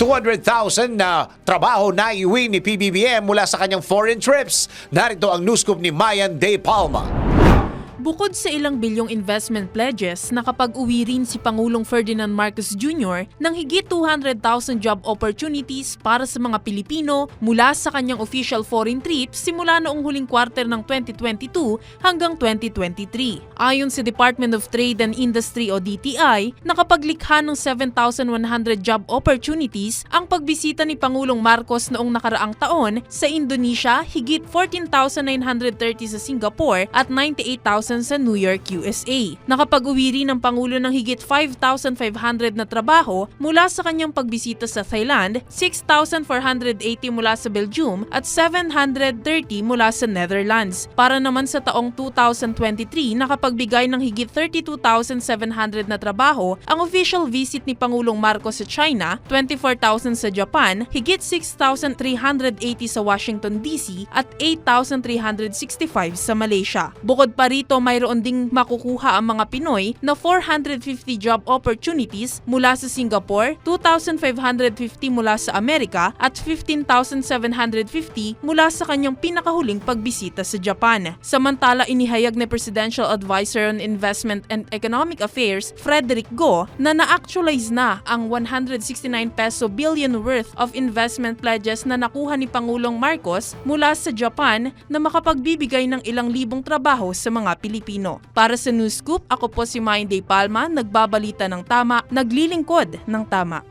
200,000 na trabaho na iwi ni PBBM mula sa kanyang foreign trips. Narito ang news scoop ni Mayan De Palma. Bukod sa ilang bilyong investment pledges, nakapag-uwi rin si Pangulong Ferdinand Marcos Jr. ng higit 200,000 job opportunities para sa mga Pilipino mula sa kanyang official foreign trips simula noong huling quarter ng 2022 hanggang 2023. Ayon sa Department of Trade and Industry o DTI, nakapaglikha ng 7,100 job opportunities ang pagbisita ni Pangulong Marcos noong nakaraang taon sa Indonesia, higit 14,930 sa Singapore at 98,000 sa New York, USA. Nakapag-uwi rin ang Pangulo ng higit 5,500 na trabaho mula sa kanyang pagbisita sa Thailand, 6,480 mula sa Belgium at 730 mula sa Netherlands. Para naman sa taong 2023, nakapagbigay ng higit 32,700 na trabaho ang official visit ni Pangulong Marcos sa China, 24,000 sa Japan, higit 6,380 sa Washington DC at 8,365 sa Malaysia. Bukod pa rito, mayroon ding makukuha ang mga Pinoy na 450 job opportunities mula sa Singapore, 2,550 mula sa Amerika at 15,750 mula sa kanyang pinakahuling pagbisita sa Japan. Samantala, inihayag ni Presidential Advisor on Investment and Economic Affairs, Frederick Go, na na-actualize na ang 169 peso billion worth of investment pledges na nakuha ni Pangulong Marcos mula sa Japan na makapagbibigay ng ilang libong trabaho sa mga Pilipino. Para sa News Scoop, ako po si Mayan Day Palma, nagbabalita ng tama, naglilingkod ng tama.